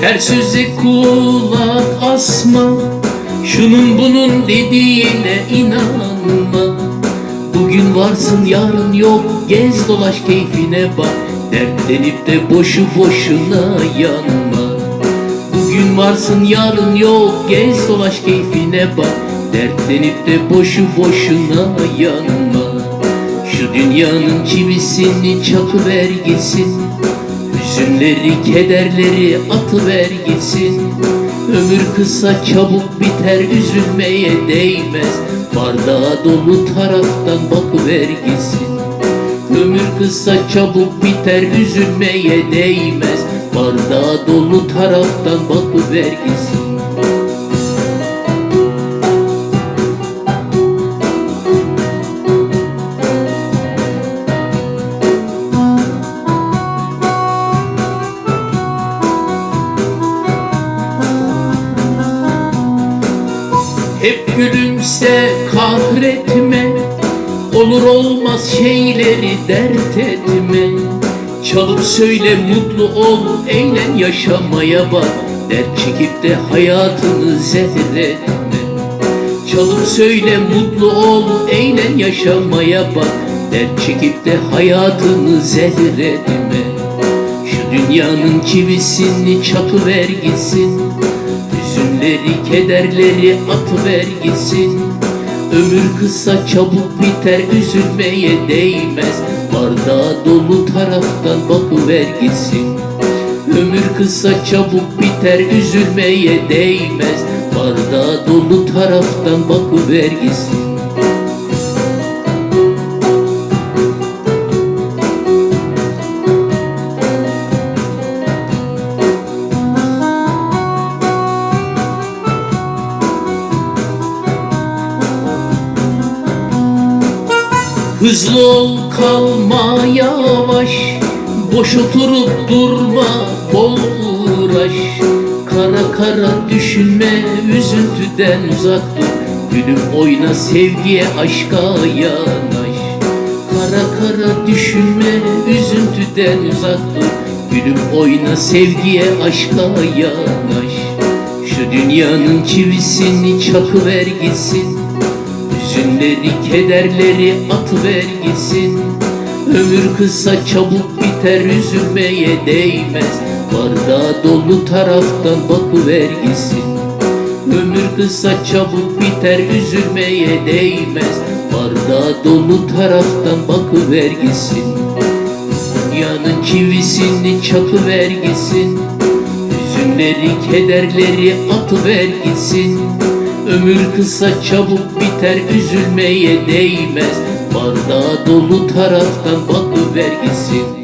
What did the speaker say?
Her söze kulak asma Şunun bunun dediğine inanma. Bugün varsın yarın yok Gez dolaş keyfine bak. Dertlenip de boşu boşuna yanma. Bugün varsın yarın yok Gez dolaş keyfine bak. Dertlenip de boşu boşuna yanma. Şu dünyanın çivisini çakıver gitsin Hüzünleri, kederleri atıver gitsin. Ömür kısa çabuk biter üzülmeye değmez. Bardağı dolu taraftan bakıver gitsin. Ömür kısa çabuk biter üzülmeye değmez. Bardağı dolu taraftan bakıver gitsin Hep gülümse kahretme Olur olmaz şeyleri dert etme Çalıp söyle mutlu ol Eğlen yaşamaya bak Dert çekip de hayatını zehretme Çalıp söyle mutlu ol Eğlen yaşamaya bak Dert çekip de hayatını zehretme Şu dünyanın çivisini çakıver gitsin Hüzünleri, kederleri atıver gitsin. Ömür kısa çabuk biter üzülmeye değmez. Bardağı dolu taraftan bakıver gitsin. Ömür kısa çabuk biter üzülmeye değmez. Bardağı dolu taraftan bakıver gitsin Hızlı ol kalma yavaş. Boş oturup durma bol uğraş. Kara kara düşünme üzüntüden uzak Gülüm oyna sevgiye aşka yanaş. Kara kara düşünme üzüntüden uzak Gülüm oyna sevgiye aşka yanaş. Şu dünyanın çivisini çakıver gitsin Hüzünleri, kederleri atıver gitsin Ömür kısa çabuk biter üzülmeye değmez. Bardağı dolu taraftan bakıver gitsin Ömür kısa çabuk biter üzülmeye değmez. Bardağı dolu taraftan bakıver gitsin Dünyanın çivisini çakıver gitsin Hüzünleri, kederleri atıver gitsin Ömür kısa çabuk biter üzülmeye değmez. Bardağı dolu taraftan bakıver gitsin